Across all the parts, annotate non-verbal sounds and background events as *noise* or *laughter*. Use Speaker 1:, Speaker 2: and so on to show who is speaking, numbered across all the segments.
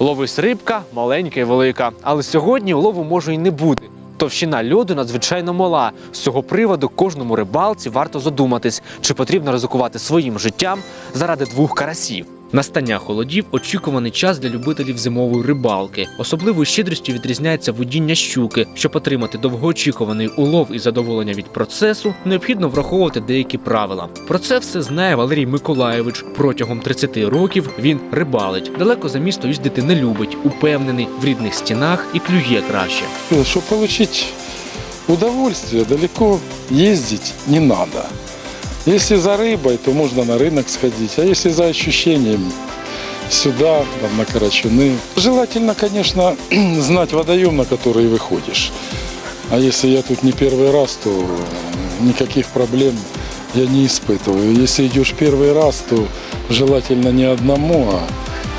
Speaker 1: Ловись рибка, маленька і велика. Але сьогодні лову може й не бути. Товщина льоду надзвичайно мала. З цього приводу кожному рибалці варто задуматись, чи потрібно ризикувати своїм життям заради двох карасів. Настання холодів очікуваний час для любителів зимової рибалки. Особливою щедрістю відрізняється водіння щуки. Щоб отримати довгоочікуваний улов і задоволення від процесу, необхідно враховувати деякі правила. Про це все знає Валерій Миколаєвич. Протягом 30 років він рибалить. Далеко за місто їздити не любить, упевнений в рідних стінах і клює краще.
Speaker 2: Чтобы получить удовольствие, далеко ездить не надо. Если за рыбой, то можно на рынок сходить, а если за ощущением, сюда, там, на Карачуны. Желательно, конечно, *clears throat* знать водоем, на который выходишь. А если я тут не первый раз, то никаких проблем я не испытываю. Если идешь первый раз, то желательно не одному, а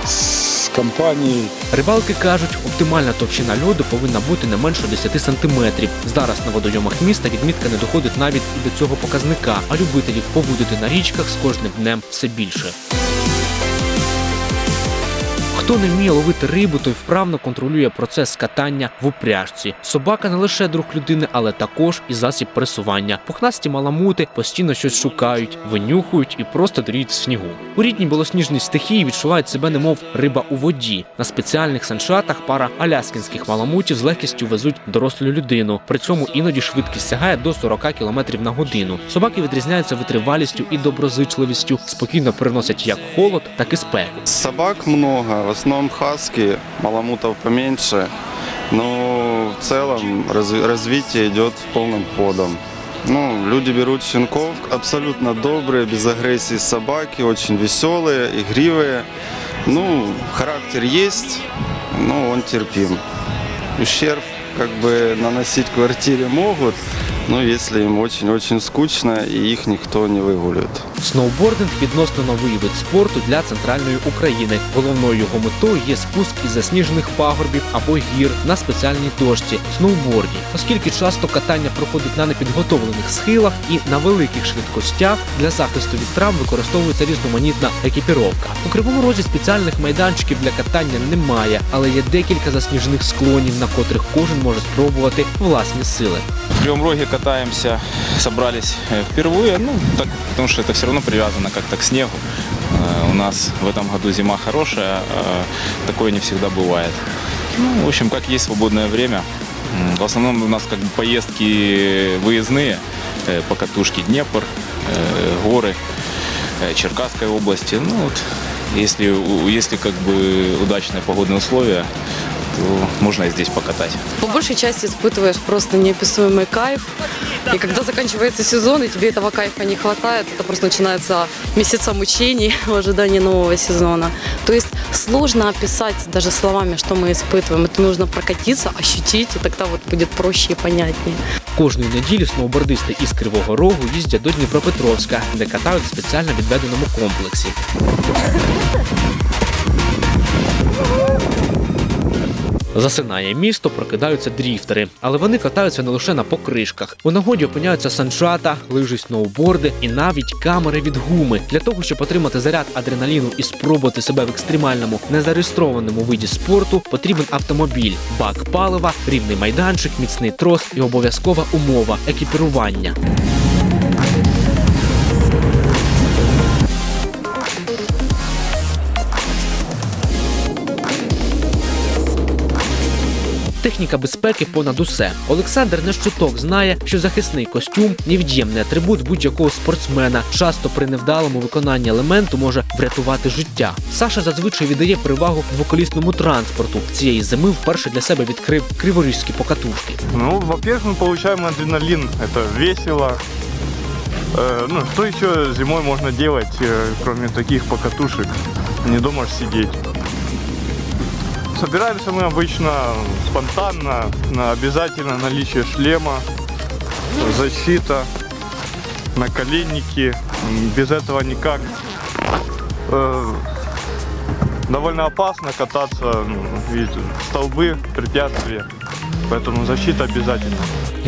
Speaker 2: с компанией.
Speaker 1: Рибалки кажуть, оптимальна товщина льоду повинна бути не менше 10 сантиметрів. Зараз на водойомах міста відмітка не доходить навіть і до цього показника, а любителів повудити на річках з кожним днем все більше. Хто не вміє ловити рибу, той вправно контролює процес катання в упряжці. Собака не лише друг людини, але також і засіб пересування. Пухнасті маламути постійно щось шукають, винюхують і просто дріють в снігу. У рідній білосніжній стихії відчувають себе немов риба у воді. На спеціальних саншатах пара аляскінських маламутів з легкістю везуть дорослу людину. При цьому іноді швидкість сягає до 40 км на годину. Собаки відрізняються витривалістю і доброзичливістю, спокійно переносять як холод, так і спеку.
Speaker 3: Собак много, основном хаски, маламутов поменьше. Но в целом разви- развитие идет полным ходом. Ну, люди берут щенков, абсолютно добрые, без агрессии собаки, очень веселые, игривые. Ну, характер есть, но он терпим. Ущерб как бы наносить квартире могут, но если им очень-очень скучно и их никто не выгуливает.
Speaker 1: Сноубординг відносно новий вид спорту для центральної України. Головною його метою є спуск із засніжених пагорбів або гір на спеціальній дошці сноуборді, оскільки часто катання проходить на непідготовлених схилах і на великих швидкостях для захисту від травм використовується різноманітна екіпіровка. У кривому розі спеціальних майданчиків для катання немає, але є декілька засніжених склонів, на котрих кожен може спробувати власні сили.
Speaker 4: В Кривом Роге катаемся, собрались э, впервые, ну, так, потому что это все равно привязано как-то к снегу. Э, У нас в этом году зима хорошая, э, такое не всегда бывает. Ну, в общем, как есть свободное время. В основном у нас как бы поездки выездные э, по катушке Днепр, горы Черкасской области. Ну вот, если, если как бы удачные погодные условия, можно и здесь покатать.
Speaker 5: По большей части испытываешь просто неописуемый кайф. И когда заканчивается сезон, и тебе этого кайфа не хватает, это просто начинается месяца мучений в ожидании нового сезона. То есть сложно описать даже словами, что мы испытываем. Это нужно прокатиться, ощутить, и тогда вот будет проще и понятнее.
Speaker 1: Кожної неділі сноубордисти із Кривого Рогу їздять до Дніпропетровська, де катають в спеціально відведеному комплексі. Засинає місто, прокидаються дріфтери, але вони катаються не лише на покришках. У нагоді опиняються санчата, лижі сноуборди і навіть камери від гуми. Для того, щоб отримати заряд адреналіну і спробувати себе в екстремальному незареєстрованому виді спорту, потрібен автомобіль, бак палива, рівний майданчик, міцний трос і обов'язкова умова екіпірування. Техніка безпеки понад усе. Олександр Нещуток знає, що захисний костюм невід'ємний атрибут будь-якого спортсмена. Часто при невдалому виконанні елементу може врятувати життя. Саша зазвичай віддає перевагу двоколісному транспорту. Цієї зими вперше для себе відкрив криворізькі покатушки.
Speaker 6: Ну, во-первых, мы получаем адреналин. Это весело. Э, ну, что еще зимой можно делать, э, кроме таких покатушек? Не дома ж сидеть. Собираемся мы обычно спонтанно, на обязательно наличие шлема, защита, наколенники. Без этого никак. Э, довольно опасно кататься, ну, видите, столбы, препятствия. Поэтому защита обязательно.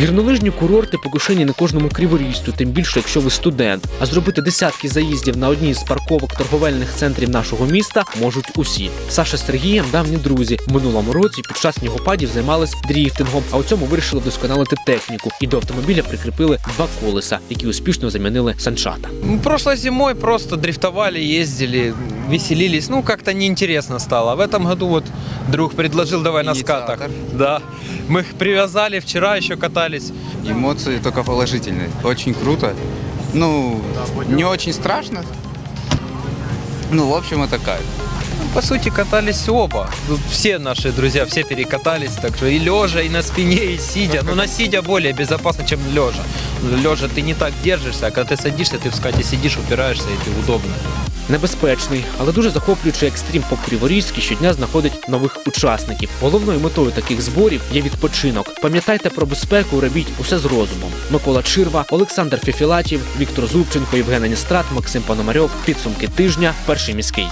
Speaker 1: Гірнолижні курорти покушені на кожному криворізцю, тим більше, якщо ви студент. А зробити десятки заїздів на одній з парковок торговельних центрів нашого міста можуть усі. Саша з Сергієм давні друзі. В минулому році під час снігопадів займались дріфтингом, а у цьому вирішили вдосконалити техніку і до автомобіля прикріпили два колеса, які успішно замінили санчата.
Speaker 7: Ну, Прошлой зимой просто дрифтовали, ездили, веселились. Ну, как-то неинтересно стало. А в этом году вот друг предложил, давай на скатах. Да. Мы их привязали, вчера еще катались.
Speaker 8: Эмоции только положительные. Очень круто. Ну, не очень страшно. Ну, в общем, это кайф.
Speaker 7: Ну, По сути, катались оба. Тут все наши друзья, все перекатались. Так что и лежа, и на спине, и сидя. Но на сидя более безопасно, чем лежа. Лежа ты не так держишься, а когда ты садишься, ты в скате сидишь, упираешься, и ты удобно.
Speaker 1: Небезпечний, але дуже захоплюючий екстрім по Криворізькій щодня знаходить нових учасників. Головною метою таких зборів є відпочинок. Пам'ятайте про безпеку, робіть усе з розумом. Микола Чирва, Олександр Фефілатів, Віктор Зубченко, Євген Аністрат, Максим Пономарьов. Підсумки тижня. Перший міський.